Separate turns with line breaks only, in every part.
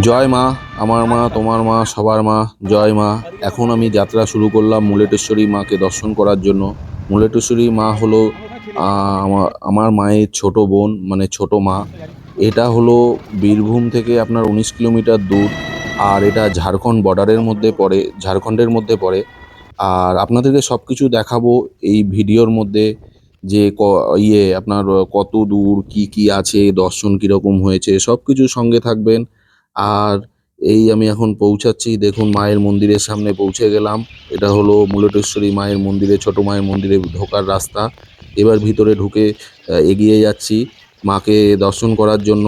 জয় মা, আমার মা, তোমার মা, সবার মা, জয় মা। এখন আমি যাত্রা শুরু করলাম মুলেটেশ্বরী মাকে দর্শন করার জন্য। মুলেটেশ্বরী মা হলো আমার মায়ের ছোট বোন মানে ছোট মা। এটা হলো বীরভূম থেকে আপনার উনিশ কিলোমিটার দূর, আর এটা ঝাড়খণ্ড বর্ডারের মধ্যে পড়ে, ঝাড়খণ্ডের মধ্যে পড়ে। আর আপনাদেরকে সব কিছু দেখাবো এই ভিডিওর মধ্যে, যে ক ইয়ে আপনার কত দূর, কি কি আছে, দর্শন কীরকম হয়েছে সব কিছু সঙ্গে থাকবেন। আর এই আমি এখন পৌঁছাচ্ছি, দেখুন মায়ের মন্দিরের সামনে পৌঁছে গেলাম। এটা হলো মুলটেশ্বরী মায়ের মন্দিরে, ছোট মায়ের মন্দিরে ঢোকার রাস্তা। এবার ভিতরে ঢুকে এগিয়ে যাচ্ছি মাকে দর্শন করার জন্য।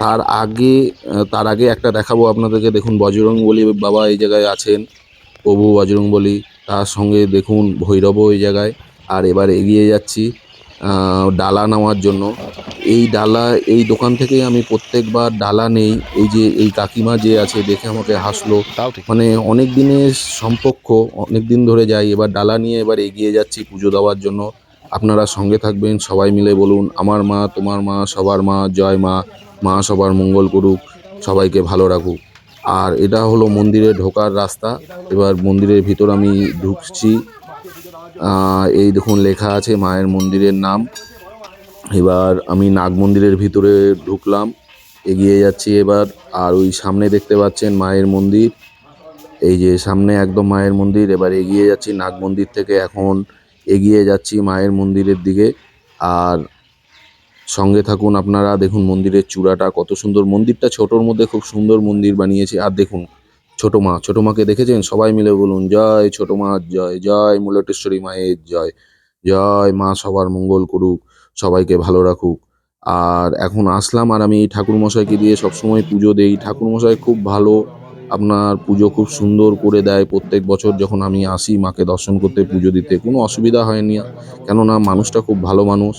তার আগে তার আগে একটা দেখাবো আপনাদেরকে। দেখুন বজরং বলি বাবা এই জায়গায় আছেন, প্রভু বজরং বলি তার সঙ্গে দেখুন ভৈরবও এই জায়গায়। আর এবার এগিয়ে যাচ্ছি। ডালা নেওয়ার জন্য। এই ডালা এই দোকান থেকেই আমি প্রত্যেকবার ডালা নেই। এই যে এই কাকিমা যে আছে দেখে আমাকে হাসলো। মানে অনেক দিনের সম্পর্ক অনেক দিন ধরে যাই। এবার ডালা নিয়ে এবার এগিয়ে যাচ্ছি পুজো দেওয়ার জন্য। আপনারা সঙ্গে থাকবেন সবাই মিলে বলুন আমার মা তোমার মা সবার মা জয় মা মা সবার মঙ্গল করুক সবাইকে ভালো রাখুক। আর এটা হলো মন্দিরে ঢোকার রাস্তা। এবার মন্দিরের ভিতর আমি ঢুকছি। এই দেখুন, লেখা আছে মায়ের মন্দিরের নাম। এবার আমি নাগ মন্দিরের ভিতরে ঢুকলাম, এগিয়ে যাচ্ছি এবার, আর ওই সামনে দেখতে পাচ্ছেন মায়ের মন্দির। এই যে সামনে একদম মায়ের মন্দির, এবার এগিয়ে যাচ্ছি নাগ মন্দির থেকে। এখন এগিয়ে যাচ্ছি মায়ের মন্দিরের দিকে। আর সঙ্গে থাকুন আপনারা, দেখুন মন্দিরের চূড়াটা কত সুন্দর। মন্দিরটা ছোটোর মধ্যে খুব সুন্দর মন্দির বানিয়েছে। আর দেখুন ছোটো মা, ছোটো মাকে দেখেছেন? সবাই মিলে বলুন, জয় ছোটো মা, জয় জয় মুলটেশ্বরী মায়ের জয় জয় মা সবার মঙ্গল করুক, সবাইকে ভালো রাখুক। আর এখন আসলাম আর আমি ঠাকুর মশাইকে দিয়ে সবসময় পুজো দেই। ঠাকুর মশাই খুব ভালো, আপনার পুজো খুব সুন্দর করে দেয়। প্রত্যেক বছর যখন আমি আসি, মাকে দর্শন করতে, পুজো দিতে, কোনো অসুবিধা হয়নি। কেননা মানুষটা খুব ভালো মানুষ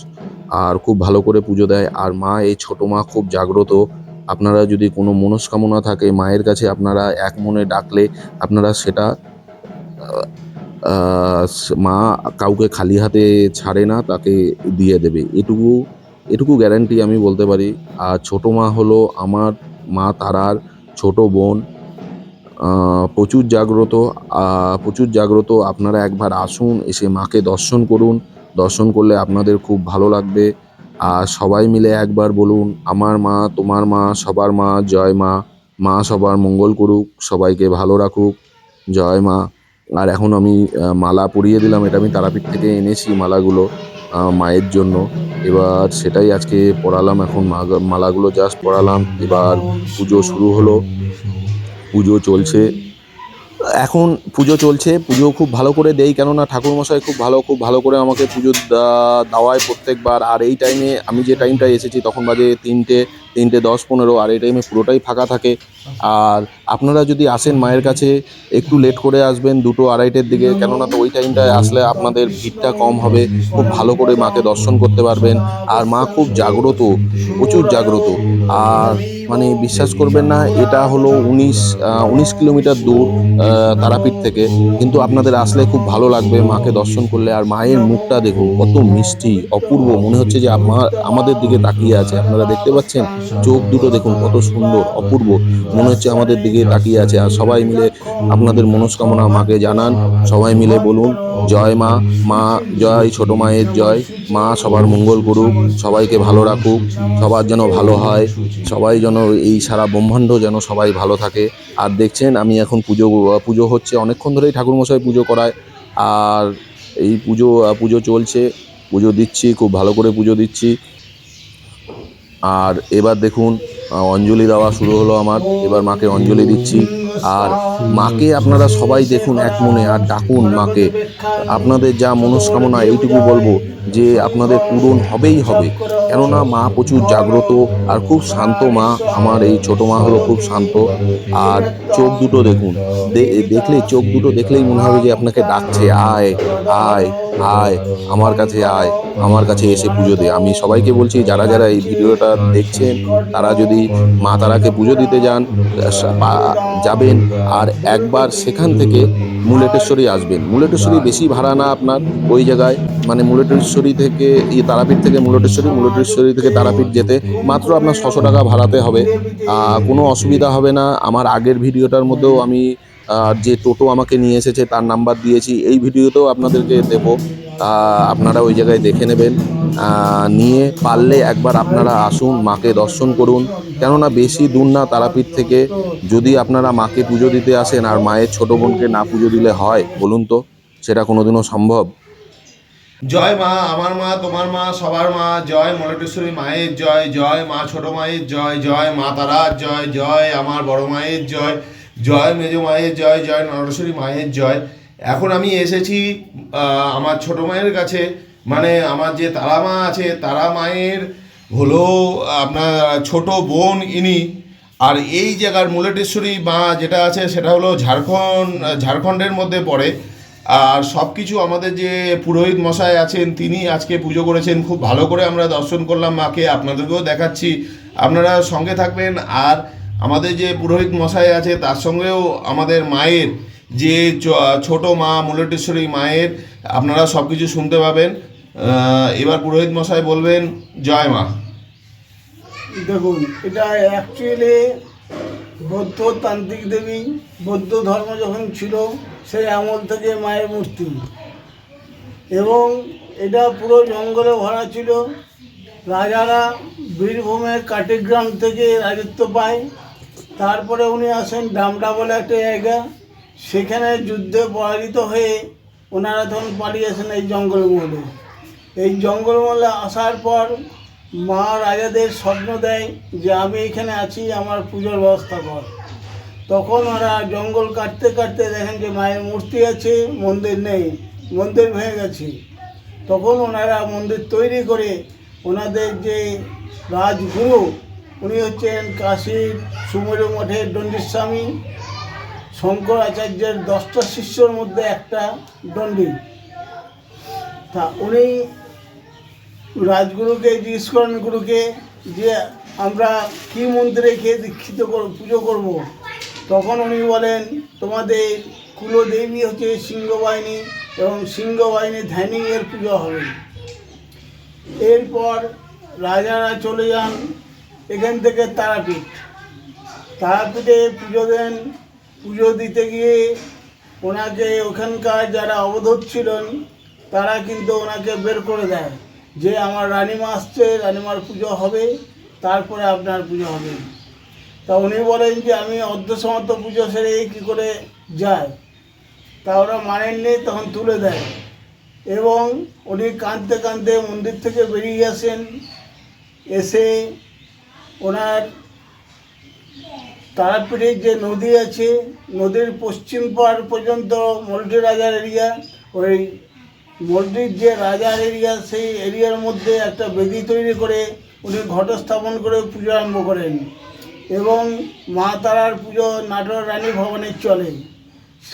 আর খুব ভালো করে পুজো দেয়। আর মা, এই ছোটো মা খুব জাগ্রত। আপনারা যদি কোনো মনস্কামনা থাকে, মায়ের কাছে আপনারা এক মনে ডাকলে আপনারা সেটা মা কাউকে খালি হাতে ছাড়ে না, তাকে দিয়ে দেবে। এটুকু এটুকু গ্যারান্টি আমি বলতে পারি। আর ছোটো মা হলো আমার মা, তারার ছোট বোন। প্রচুর জাগ্রত প্রচুর জাগ্রত। আপনারা একবার আসুন, এসে মাকে দর্শন করুন। দর্শন করলে আপনাদের খুব ভালো লাগবে। আর সবাই মিলে একবার বলুন, আমার মা, তোমার মা, সবার মা, জয় মা। মা সবার মঙ্গল করুক, সবাইকে ভালো রাখুক, জয় মা। আর এখন আমি মালা পরিয়ে দিলাম, এটা আমি তারাপীঠ থেকে এনেছি মালাগুলো মায়ের জন্য। এবার সেটাই আজকে পড়ালাম এখন মালাগুলো জাস্ট পড়ালাম। এবার পুজো শুরু হলো। পুজো চলছে। এখন পুজো চলছে, পুজো খুব ভালো করে দেই, কেননা ঠাকুরমশাই খুব ভালো খুব ভালো করে আমাকে পুজো দাওয়ায় প্রত্যেকবার। আর এই টাইমে আমি যে টাইমটায় এসেছি, তখন বাজে তিনটে তিনটে দশ পনেরো, আর এই টাইমে পুরোটাই ফাঁকা থাকে। আর আপনারা যদি আসেন মায়ের কাছে, একটু লেট করে আসবেন, দুটো আড়াইটের দিকে, কেননা তো ওই টাইমটায় আসলে আপনাদের ভিড়টা কম হবে, খুব ভালো করে মাকে দর্শন করতে পারবেন। আর মা খুব জাগ্রত, প্রচুর জাগ্রত। আর মানে বিশ্বাস করবেন না, এটা হলো উনিশ উনিশ কিলোমিটার দূর তারাপীঠ থেকে। কিন্তু আপনাদের আসলে খুব ভালো লাগবে মাকে দর্শন করলে। আর মায়ের মুখটা দেখুন, কত মিষ্টি, অপূর্ব। মনে হচ্ছে যে আমা- আমাদের দিকে তাকিয়ে আছে। আপনারা দেখতে পাচ্ছেন? চোখ দুটো দেখুন, কত সুন্দর, অপূর্ব। মনে হচ্ছে আমাদের দিকে তাকিয়ে আছে। আর সবাই মিলে আপনাদের মনস্কামনা মাকে জানান। সবাই মিলে বলুন, জয় মা মা জয়, ছোট মায়ের জয়। মা সবার মঙ্গল করুক, সবাইকে ভালো রাখুক, সবার যেন ভালো হয়, সবাই যেন এই সারা ব্রহ্মাণ্ড যেন সবাই ভালো থাকে। আর দেখছেন, আমি এখন পুজো পুজো হচ্ছে, অনেকক্ষণ ধরেই ঠাকুরমশাই পুজো করায়। আর এই পুজো পুজো চলছে, পুজো দিচ্ছি, খুব ভালো করে পুজো দিচ্ছি। আর এবার দেখুন অঞ্জলি দেওয়া শুরু হলো আমার। এবার মাকে অঞ্জলি দিচ্ছি। আর মাকে আপনারা সবাই দেখুন এক মনে আর ডাকুন মাকে। আপনাদের যা মনস্কামনা এইটুকু বলব যে আপনাদের পূরণ হবেই হবে। কেননা মা প্রচুর জাগ্রত আর খুব শান্ত মা। আমার এই ছোট মা হলো খুব শান্ত। আর চোখ দুটো দেখুন। দেখলে, চোখ দুটো দেখলেই মনে হবে যে আপনাকে ডাকছে। আয় আয়। আয় আমার কাছে আয়, আমার কাছে এসে পুজো দে। আমি সবাইকে বলছি, যারা যারা এই ভিডিওটা দেখছেন, তারা যদি মা তারাকে পুজো দিতে যান যাবেন, আর একবার সেখান থেকে মুলেটেশ্বরী আসবেন। মুলেটেশ্বরী বেশি ভাড়া না আপনার ওই জায়গায়। মানে মুলেটেশ্বরী থেকে এই তারাপীঠ থেকে মুলেটেশ্বরী মুলেটেশ্বরী থেকে তারাপীঠ যেতে মাত্র আপনার ছশো টাকা ভাড়াতে হবে। কোনো অসুবিধা হবে না। আমার আগের ভিডিওটার মধ্যেও আমি আর যে টোটো আমাকে নিয়ে এসেছে, তার নাম্বার দিয়েছি। এই ভিডিওতেও আপনাদেরকে দেব। আপনারা ওই জায়গায় দেখে নেবেন। নিয়ে পারলে একবার আপনারা আসুন, মাকে দর্শন করুন। কেননা বেশি দূর না তারাপীঠ থেকে যদি আপনারা মাকে পুজো দিতে আসেন আর মায়ের ছোট বোনকে না পুজো দিলে হয়, বলুন তো, সেটা কোনোদিনও সম্ভব?
জয় মা, আমার মা, তোমার মা, সবার মা, জয় মলেটেশ্বরী মায়ের জয় জয় মা ছোট মায়ের জয় জয় মা তারার জয় জয় আমার বড় মায়ের জয়। জয় মেজ মায়ের জয় জয় নরেশ্বরী মায়ের জয়। এখন আমি এসেছি আমার ছোট মায়ের কাছে। মানে আমার যে তারা মা আছে, তারা মায়ের হলো আপনার ছোট বোন ইনি। আর এই জায়গার মুলেটেশ্বরী মা যেটা আছে, সেটা হলো ঝাড়খণ্ড, ঝাড়খণ্ডের মধ্যে পড়ে। আর সব কিছু আমাদের যে পুরোহিত মশাই আছেন, তিনি আজকে পুজো করেছেন। খুব ভালো করে আমরা দর্শন করলাম মাকে, আপনাদেরকেও দেখাচ্ছি। আপনারা সঙ্গে থাকবেন। আর আমাদের যে পুরোহিত মশাই আছে, তার সঙ্গেও আমাদের মায়ের যে ছোট মা মুলেটেশ্বরী মায়ের, আপনারা সব কিছু শুনতে পাবেন। এবার পুরোহিত মশাই বলবেন, জয় মা।
দেখুন, এটা অ্যাকচুয়ালি বৌদ্ধ তান্ত্রিক দেবী, বৌদ্ধ ধর্ম যখন ছিল, সেই আমল থেকে মায়ের মূর্তি। এবং এটা পুরো জঙ্গলে ভরা ছিল। রাজারা বীরভূমের কাটিগ্রাম থেকে রাজত্ব পায়। তারপরে উনি আসেন ডামডা বলে একটা জায়গা। সেখানে যুদ্ধে পরাজিত হয়ে ওনারা তখন পালিয়ে আসেন এই জঙ্গলমহলে এই জঙ্গলমহলে আসার পর মা রাজাদের স্বপ্ন দেয় যে আমি এখানে আছি, আমার পুজোর ব্যবস্থা কর। তখন ওরা জঙ্গল কাটতে কাটতে দেখেন যে মায়ের মূর্তি আছে, মন্দির নেই, মন্দির ভেঙে গেছে। তখন ওনারা মন্দির তৈরি করে ওনাদের যে রাজগুরু উনি হচ্ছেন কাশীর সুমেরু মঠের দণ্ডিত স্বামী। শঙ্করাচার্যের দশটা শিষ্যর মধ্যে একটা দণ্ডি। তা উনি রাজগুরুকে জিজ্ঞেস করেন গুরুকে যে আমরা কি মন্দিরে খেয়ে দীক্ষিত পুজো করব। তখন উনি বলেন, তোমাদের কুলদেবী হচ্ছে সিংহবাহিনী এবং সিংহবাহিনী ধ্যানিংয়ের পুজো হবে। এরপর রাজারা চলে যান এখান থেকে তারাপীঠ। তারাপীঠে পুজো দেন। পুজো দিতে গিয়ে ওনাকে ওখানকার যারা অবধূত ছিলেন, তারা কিন্তু ওনাকে বের করে দেয়। যে আমার রানিমা আসছে, রানিমার পুজো হবে, তারপরে আপনার পুজো হবে। তা উনি বলেন যে, আমি অর্ধসমাপ্ত পুজো সেরে কী করে যাই তা ওরা মানেননি, তখন তুলে দেয়। এবং উনি কাঁদতে কাঁদতে মন্দির থেকে বেরিয়ে আসেন। এসে ওনার তারাপীঠের যে নদী আছে, নদীর পশ্চিম পার পর্যন্ত মল্টি রাজার এরিয়া, ওই মল্টির যে রাজার এরিয়া, সেই এরিয়ার মধ্যে একটা বেদি তৈরি করে উনি ঘট স্থাপন করে পুজো আরম্ভ করেন। এবং মা তারার পুজো নাটোর রানী ভবনে চলে।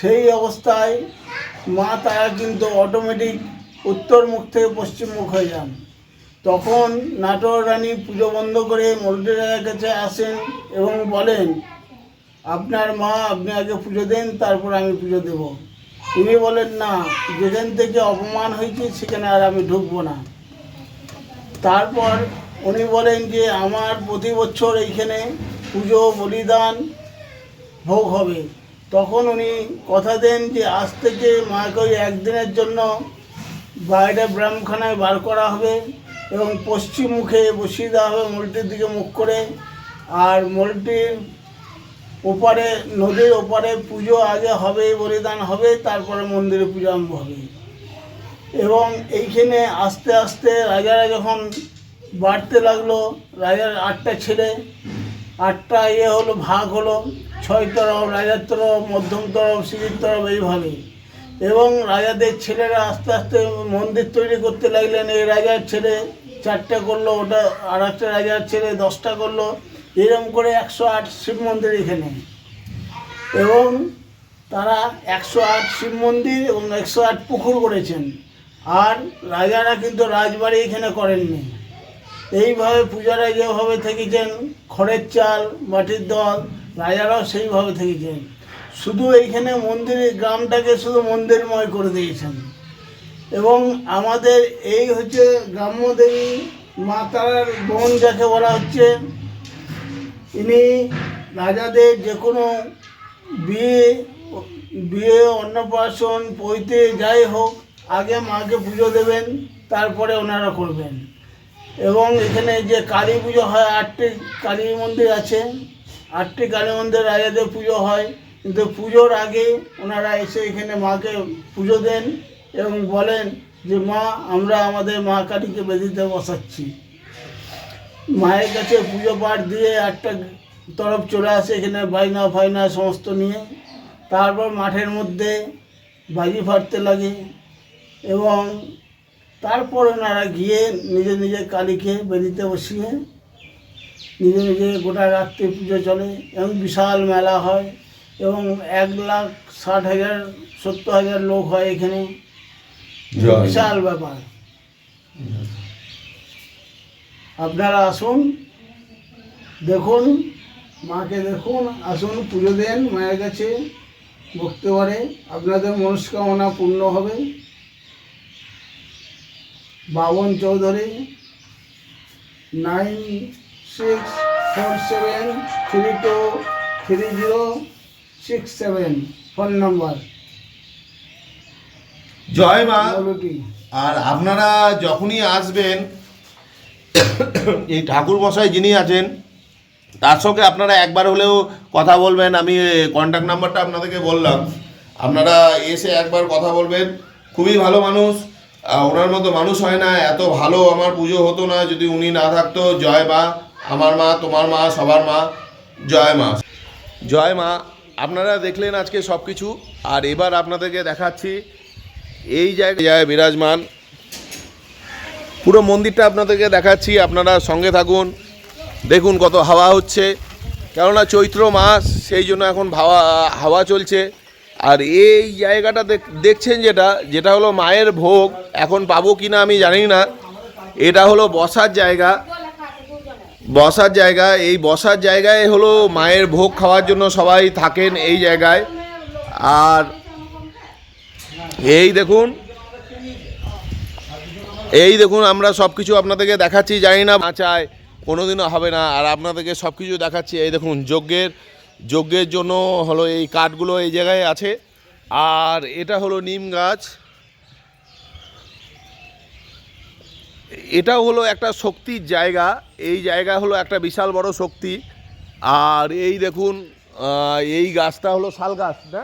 সেই অবস্থায় মা তারা কিন্তু অটোমেটিক উত্তর মুখ থেকে পশ্চিম মুখ হয়ে যান। তখন নাটোর রানী পুজো বন্ধ করে রাজার কাছে আসেন এবং বলেন, আপনার মা আপনি আগে পুজো দেন, তারপর আমি পুজো দেব। তিনি বলেন, না, যেখান থেকে অপমান হয়েছে, সেখানে আর আমি ঢুকবো না। তারপর উনি বলেন যে, আমার প্রতি বছর এইখানে পুজো, বলিদান ভোগ হবে। তখন উনি কথা দেন যে, আজ থেকে মাকে একদিনের জন্য বাইরে ব্রাহ্মখানায় বার করা হবে। এবং পশ্চিম মুখে বসিয়ে দেওয়া হবে মলটির দিকে মুখ করে। আর মলটির ওপারে, নদীর ওপারে পুজো আগে হবে, বলিদান হবে, তারপরে মন্দিরে পুজো আরম্ভ হবে। এবং এইখানে আস্তে আস্তে রাজারা যখন বাড়তে লাগল, রাজার আটটা ছেলে, আটটা ইয়ে হলো, ভাগ হলো ছয় তরফ রাজার তরফ, মধ্যম তরফ, সিঁড়ির তরফ, এইভাবে। এবং রাজাদের ছেলেরা আস্তে আস্তে মন্দির তৈরি করতে লাগলেন। এই রাজার ছেলে চারটে করল, ওটা আর একটা রাজার ছেলে দশটা করল। এরকম করে একশো আট শিব মন্দির এখানে। এবং তারা একশো আট শিব মন্দির এবং একশো আট পুকুর করেছেন। আর রাজারা কিন্তু রাজবাড়ি এখানে করেননি। এইভাবে পূজারা যেভাবে থেকেছেন, খড়ের চাল, মাটির দল, রাজারাও সেইভাবে থেকেছেন। শুধু এইখানে মন্দিরে গ্রামটাকে শুধু মন্দিরময় করে দিয়েছেন। এবং আমাদের এই হচ্ছে গ্রাম্যদেবী মা তারার বোন যাকে বলা হচ্ছে, ইনি রাজাদের যে কোনো বিয়ে বিয়ে, অন্নপ্রাশন, পৈতে যাই হোক, আগে মাকে পুজো দেবেন, তারপরে ওনারা করবেন। এবং এখানে যে কালী পুজো হয়, আটটি কালী মন্দির আছে, আটটি কালী মন্দির রাজাদের পুজো হয়। কিন্তু পুজোর আগে ওনারা এসে এখানে মাকে পুজো দেন এবং বলেন যে, মা, আমরা আমাদের মা কালীকে বেদিতে বসাচ্ছি। মায়ের কাছে পুজো পাঠ দিয়ে একটা তরফ চলে আসে এখানে বাইনা ফাইনা সমস্ত নিয়ে। তারপর মাঠের মধ্যে বাজি ফাটতে লাগে এবং তারপর ওনারা গিয়ে নিজে নিজে কালীকে বেদিতে বসিয়ে নিজে নিজে গোটা রাত্রে পুজো চলে এবং বিশাল মেলা হয়। এবং এক লাখ ষাট হাজার সত্তর হাজার লোক হয় এখানে। বিশাল ব্যাপার। আপনারা আসুন দেখুন মাকে দেখুন আসুন পুজো দেন মায়ের কাছে ভক্তি করে আপনাদের মনস্কামনা পূর্ণ হবে। Baban Chowdhury nine six four seven three two three zero six seven phone number
জয় মা। আর আপনারা যখনই আসবেন এই ঠাকুর মশাই যিনি আছেন তার সঙ্গে আপনারা একবার হলেও কথা বলবেন। আমি কন্ট্যাক্ট নাম্বারটা আপনাদেরকে বললাম। আপনারা এসে একবার কথা বলবেন। খুবই ভালো মানুষ। ওনার মতো মানুষ হয় না। এত ভালো আমার পুজো হতো না যদি উনি না থাকতো। জয় মা আমার মা তোমার মা সবার মা। জয় মা। জয় মা। আপনারা দেখলেন আজকে সব কিছু আর এবার আপনাদেরকে দেখাচ্ছি এই জায়গায় বিরাজমান। পুরো মন্দিরটা আপনাদেরকে দেখাচ্ছি, আপনারা সঙ্গে থাকুন। দেখুন কত হাওয়া হচ্ছে। কেননা চৈত্র মাস, সেই জন্য এখন হাওয়া হাওয়া চলছে। আর এই জায়গাটা দেখ- দেখছেন যেটা যেটা হলো মায়ের ভোগ। এখন পাবো কি না আমি জানি না। এটা হলো বসার জায়গা। বসার জায়গা, এই বসার জায়গায় হলো মায়ের ভোগ খাওয়ার জন্য সবাই থাকেন এই জায়গায়। আর এই দেখুন এই দেখুন আমরা সব কিছু আপনাদেরকে দেখাচ্ছি, জানি না বাঁচায় কোনোদিনও হবে না। আর আপনাদেরকে সব কিছু দেখাচ্ছি, এই দেখুন যজ্ঞের যজ্ঞের জন্য হলো এই কাঠগুলো এই জায়গায় আছে। আর এটা হলো নিম গাছ। এটাও হলো একটা শক্তির জায়গা এই জায়গা হলো একটা বিশাল বড় শক্তি। আর এই দেখুন এই গাছটা হলো শাল গাছ না?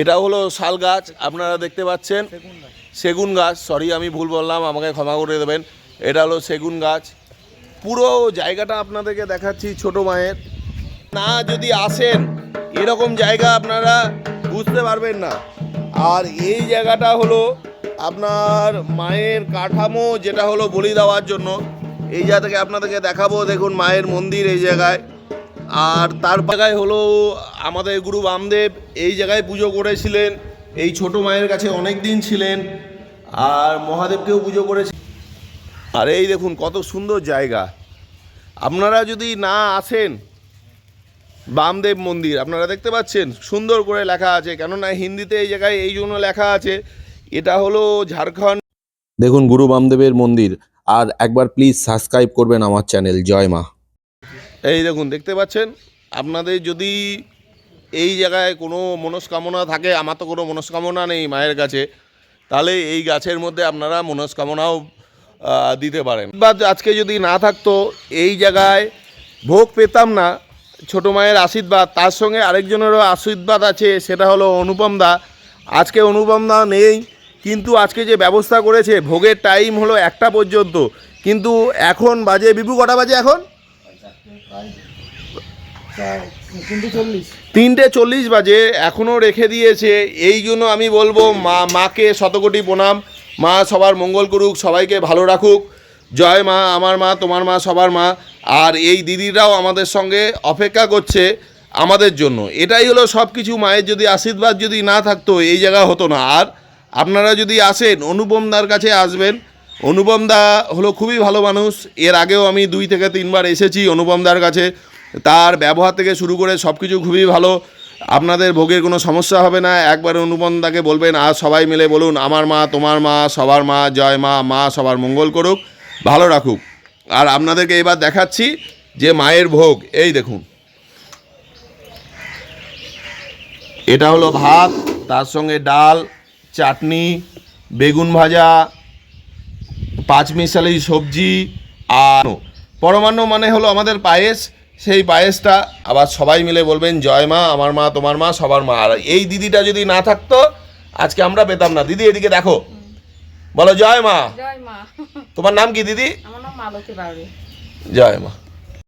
এটা হলো শাল গাছ আপনারা দেখতে পাচ্ছেন। সেগুন গাছ। সরি আমি ভুল বললাম আমাকে ক্ষমা করে দেবেন। এটা হলো সেগুন গাছ। পুরো জায়গাটা আপনাদেরকে দেখাচ্ছি ছোট মায়ের। না যদি আসেন এরকম জায়গা আপনারা বুঝতে পারবেন না। আর এই জায়গাটা হলো আপনার মায়ের কাঠামো যেটা হলো বলি দেওয়ার জন্য, এই জায়গা থেকে আপনাদেরকে দেখাবো, দেখুন মায়ের মন্দির এই জায়গায়। আর তার জায়গায় হলো আমাদের গুরু বামদেব, এই জায়গায় পুজো করেছিলেন, এই ছোট মায়ের কাছে অনেক দিন ছিলেন, আর মহাদেবকেও পুজো করেছিলেন আর এই দেখুন কত সুন্দর জায়গা। আপনারা যদি না আসেন, বামদেব মন্দির, আপনারা দেখতে পাচ্ছেন, সুন্দর করে লেখা আছে, কেননা হিন্দিতে এই জায়গায় এই জন্য লেখা আছে এটা হলো ঝাড়খণ্ড।
দেখুন গুরু বামদেবের মন্দির আর একবার প্লিজ সাবস্ক্রাইব করবেন আমার চ্যানেল জয় মা।
এই দেখুন দেখতে পাচ্ছেন? আপনাদের যদি এই জায়গায় কোনো মনস্কামনা থাকে আমার তো কোনো মনস্কামনা নেই মায়ের কাছে তাহলে এই গাছের মধ্যে আপনারা মনস্কামনাও দিতে পারেন। বা আজকে যদি না থাকতো এই জায়গায় ভোগ পেতাম না ছোটো মায়ের আশীর্বাদ তার সঙ্গে আরেকজনেরও আশীর্বাদ আছে সেটা হলো অনুপম দা। আজকে অনুপম দা নেই কিন্তু আজকে যে ব্যবস্থা করেছে, ভোগের টাইম হলো একটা পর্যন্ত। কিন্তু এখন বাজে বিপু কটা বাজে এখন? তিনটে চল্লিশ বাজে এখনও রেখে দিয়েছে। এই জন্য আমি বলব, মা, মাকে শতকোটি প্রণাম। মা, সবার মঙ্গল করুক, সবাইকে ভালো রাখুক। জয় মা, আমার মা, তোমার মা, সবার মা। আর এই দিদিরাও আমাদের সঙ্গে অপেক্ষা করছে আমাদের জন্য। এটাই হলো সব কিছু মায়ের যদি আশীর্বাদ যদি না থাকতো, এই জায়গা হতো না। আর আপনারা যদি আসেন অনুপমদার কাছে আসবেন। অনুপমদা হলো খুবই ভালো মানুষ। এর আগেও আমি দুই থেকে তিনবার এসেছি অনুপমদার কাছে। তার ব্যবহার থেকে শুরু করে সব কিছু খুবই ভালো। আপনাদের ভোগের কোনো সমস্যা হবে না। একবার অনুপমদাকে বলবেন আর সবাই মিলে বলুন, আমার মা, তোমার মা, সবার মা, জয় মা মা সবার মঙ্গল করুক, ভালো রাখুক। আর আপনাদেরকে এবার দেখাচ্ছি যে মায়ের ভোগ। এই দেখুন। এটা হলো ভাত, তার সঙ্গে ডাল চাটনি বেগুন ভাজা পাঁচমিশালি সবজি আর পরমান্ন মানে হলো আমাদের পায়েস। সেই পায়েসটা আবার সবাই মিলে বলবেন জয় মা আমার মা তোমার মা সবার মা। আর এই দিদিটা যদি না থাকতো আজকে আমরা পেতাম না। দিদি এদিকে দেখো। বলো জয় মা।
জয় মা।
তোমার নাম কি দিদি? জয় মা।